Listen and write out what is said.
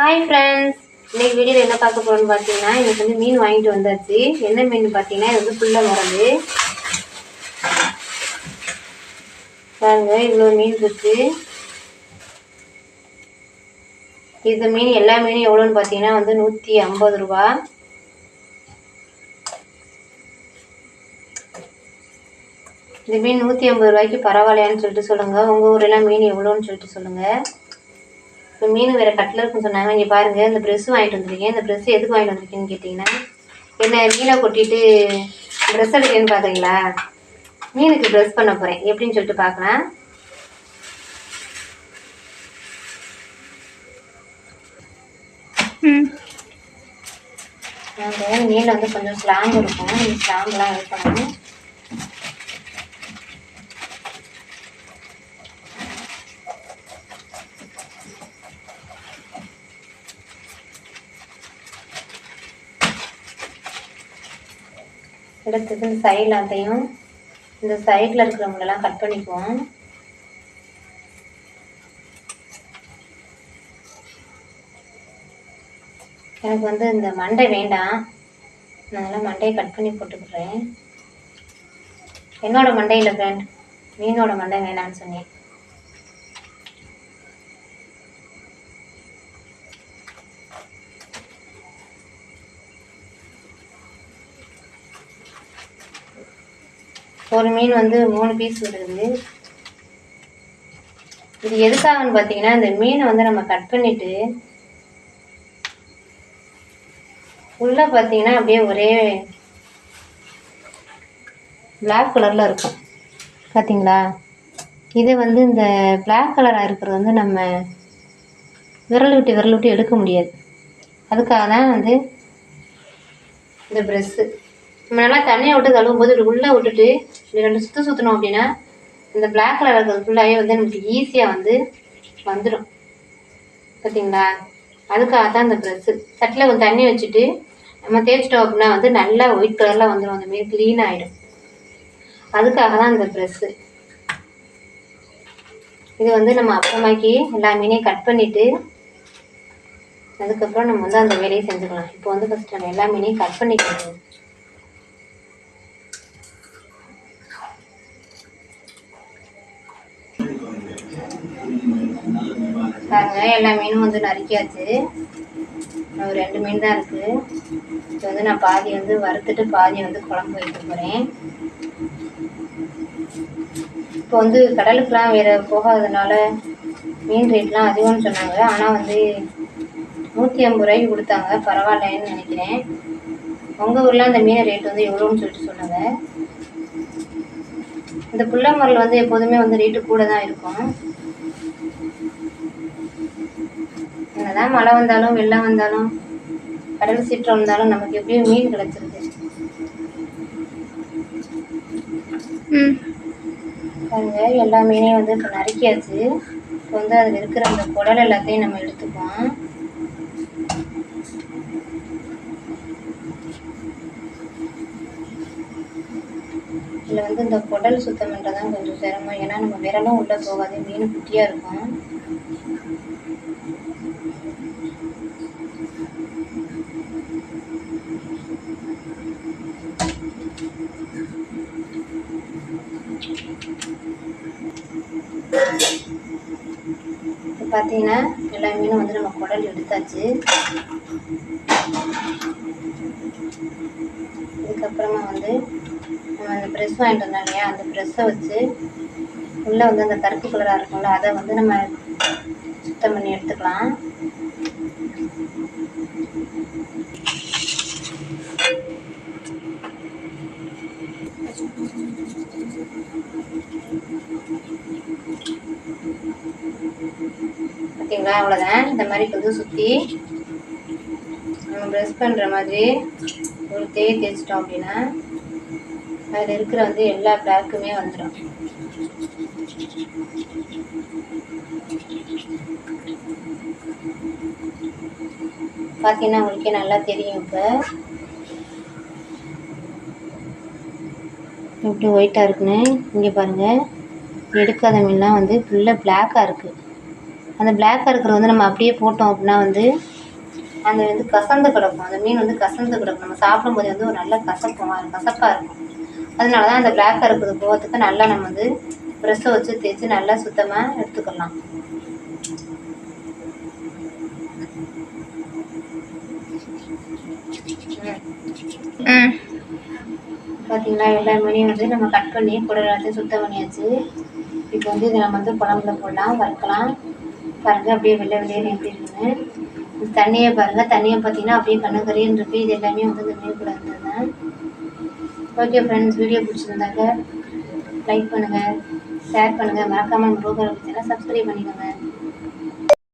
Hi friends இன்னைக்கு வீடியோவில் என்ன பார்க்க போகிறோம்னு பார்த்தீங்கன்னா எனக்கு வந்து மீன் வாங்கிட்டு வந்தாச்சு. என்ன மீன் பார்த்தீங்கன்னா இது வந்து புள்ள வரது பாருங்க இவ்வளோ மீன் இருக்கு. இந்த மீன் எல்லா மீனும் எவ்வளோன்னு பார்த்தீங்கன்னா வந்து நூற்றி ஐம்பது ரூபா. இந்த மீன் நூற்றி ஐம்பது ரூபாய்க்கு பரவாயில்லையான்னு சொல்லிட்டு சொல்லுங்கள் உங்கள் ஊரெல்லாம் மீன் எவ்வளோன்னு சொல்லிட்டு சொல்லுங்கள் இப்போ மீன் வேறு கட்டில் இருக்குன்னு சொன்னாங்க இங்கே பாருங்கள் இந்த ப்ரெஸ் வாங்கிட்டு வந்திருக்கேன் இந்த ப்ரெஸ் எதுக்கு வாங்கிட்டு வந்திருக்கேன்னு கேட்டிங்கன்னா என்ன மீனை கொட்டிட்டு ட்ரெஸ் எடுக்கேன்னு பார்க்குறீங்களா மீனுக்கு ட்ரெஸ் பண்ண போகிறேன் எப்படின்னு சொல்லிட்டு பார்க்கலாம் மீனில் வந்து கொஞ்சம் ஸ்லாங் இருக்கும் ஸ்லாங்லாம் இது பண்ணணும். எடுத்தது இந்த சைடில் அதையும் இந்த சைடில் இருக்கிறவங்களெல்லாம் கட் பண்ணிக்குவோம். எனக்கு வந்து இந்த மண்டை வேண்டாம். நான் அதெல்லாம் மண்டையை கட் பண்ணி போட்டுக்கிறேன். என்னோடய மண்டையில் ஃப்ரெண்ட் மீனோட மண்டை வேணான்னு சொன்னேன். ஒரு மீன் வந்து மூணு பீஸ் விட்டுருந்து இது எதுக்காகன்னு பார்த்தீங்கன்னா இந்த மீனை வந்து நம்ம கட் பண்ணிவிட்டு உள்ளே பார்த்தீங்கன்னா அப்படியே ஒரே பிளாக் கலரில் இருக்கும். பார்த்தீங்களா இது வந்து இந்த பிளாக் கலராக இருக்கிறது வந்து நம்ம விரல் விட்டு விரல் விட்டு எடுக்க முடியாது. அதுக்காக தான் வந்து இந்த ப்ரெஸ்ஸு நம்ம நல்லா தண்ணியை விட்டு கழுவும் போது உள்ளே விட்டுட்டு இப்படி ரெண்டு சுற்று சுற்றணும் அப்படின்னா இந்த பிளாக் கலர் இருக்கிறது ஃபுல்லாகவே வந்து நமக்கு ஈஸியாக வந்து வந்துடும் பார்த்தீங்களா அதுக்காக தான் இந்த ப்ரெஸ்ஸு சட்டில் கொஞ்சம் தண்ணி வச்சுட்டு நம்ம தேய்ச்சிட்டோம் அப்படின்னா வந்து நல்லா ஒயிட் கலரில் வந்துடும் அந்த மாரி க்ளீன் ஆகிடும் அதுக்காக தான் இந்த ப்ரெஸ்ஸு இது வந்து நம்ம அப்புறமாக்கி எல்லா மீனையும் கட் பண்ணிவிட்டு அதுக்கப்புறம் நம்ம வந்து அந்த வேலையை செஞ்சுக்கலாம். இப்போ வந்து ஃபஸ்ட் நம்ம எல்லா மீனையும் கட் பண்ணிக்கலாம் பாருங்க எல்லா மீனும் வந்து நறுக்கியாச்சு. ஒரு ரெண்டு மீன் தான் இருக்குது இப்போ வந்து நான் பாதி வந்து வறுத்துட்டு பாதி வந்து குழம்பு வைக்க போகிறேன் இப்போ வந்து கடலுக்குலாம் வேறு போகாததுனால மீன் ரேட்லாம் அதிகம்னு சொன்னாங்க. ஆனால் வந்து நூற்றி ஐம்பது ரூபாய்க்கு கொடுத்தாங்க. பரவாயில்லன்னு நினைக்கிறேன். உங்கள் ஊரில் அந்த மீன் ரேட் வந்து எவ்வளோன்னு சொல்லிட்டு சொல்லுங்கள் இந்த புள்ள மரல் வந்து எப்போதுமே வந்து ரேட்டு கூட தான் இருக்கும். என்னதான் மழை வந்தாலும் வெள்ளம் வந்தாலும் கடல் சீற்றம் வந்தாலும் நமக்கு எப்படியும் மீன் கிடச்சிருது. பாருங்க எல்லா மீனையும் வந்து இப்போ நறுக்கியாச்சு. இப்போ வந்து அதில் இருக்கிற அந்த குடல் எல்லாத்தையும் நம்ம எடுத்துக்குவோம். இதில் வந்து இந்த குடல் சுத்தம் பண்ணுறதான் கொஞ்சம் சிரமம். ஏன்னா நம்ம விரலும் உள்ளே போகாது மீன் குட்டியாக இருக்கும். பார்த்தீங்கன்னா எல்லா மீனும் வந்து நம்ம குடல் எடுத்தாச்சு. இதுக்கப்புறமா வந்து நம்ம அந்த ப்ரெஸ் வாங்கிட்டு வந்தோம் இல்லையா? அந்த ப்ரெஸ்ஸை வச்சு உள்ளே வந்து அந்த கருப்பு கலராக இருக்கும்ல அதை வந்து நம்ம சுத்தம் பண்ணி எடுத்துக்கலாம். பார்த்தீங்களா அவ்வளோதான் இந்த மாதிரி கொஞ்சம் சுற்றி நம்ம ப்ரெஸ் பண்ணுற மாதிரி ஒரு தேய் தேய்ச்சிட்டோம் அப்படின்னா அதில் இருக்கிற வந்து எல்லா பிளாக்குமே வந்துடும் பார்த்தீங்கன்னா உங்களுக்கே நல்லா தெரியும் இப்போ. எப்படி ஒயிட்டாக இருக்குன்னு. இங்கே பாருங்கள் எடுக்காத மீன்லாம் வந்து ஃபுல்லாக பிளாக்காக இருக்குது அந்த பிளாக்காக இருக்கிறது வந்து நம்ம அப்படியே போட்டோம் அப்படின்னா வந்து அந்த வந்து கசந்து கிடக்கும். அந்த மீன் வந்து கசந்து கிடக்கும். நம்ம சாப்பிடும்போது வந்து ஒரு நல்ல கசப்பாக கசப்பாக இருக்கும். அதனால தான் அந்த பிளாக் இருக்கிறது போகிறதுக்கு நல்லா நம்ம வந்து ப்ரெஷ்ஷை வச்சு தேய்ச்சி நல்லா சுத்தமாக எடுத்துக்கலாம். பார்த்தீங்களா எல்லா மீனையும் வந்து நம்ம கட் பண்ணி குடல் எல்லாத்தையும் சுத்தம் பண்ணியாச்சு. இப்போ வந்து இதை நம்ம வந்து குழம்புல போடலாம் வறுக்கலாம். பாருங்கள் அப்படியே வெள்ளை வெள்ளையன்னு எப்படி இருக்குன்னு தண்ணியை பாருங்கள் தண்ணியை பார்த்தீங்கன்னா அப்படியே கண்ணு இருக்குது இது எல்லாமே வந்து இந்த மீன் கூட ஓகே ஃப்ரெண்ட்ஸ் வீடியோ பிடிச்சிருந்தாக்க லைக் பண்ணுங்கள் ஷேர் பண்ணுங்கள் மறக்காமல் நம்ம ரோகரை பற்றினா சப்ஸ்கிரைப் பண்ணிக்கோங்க.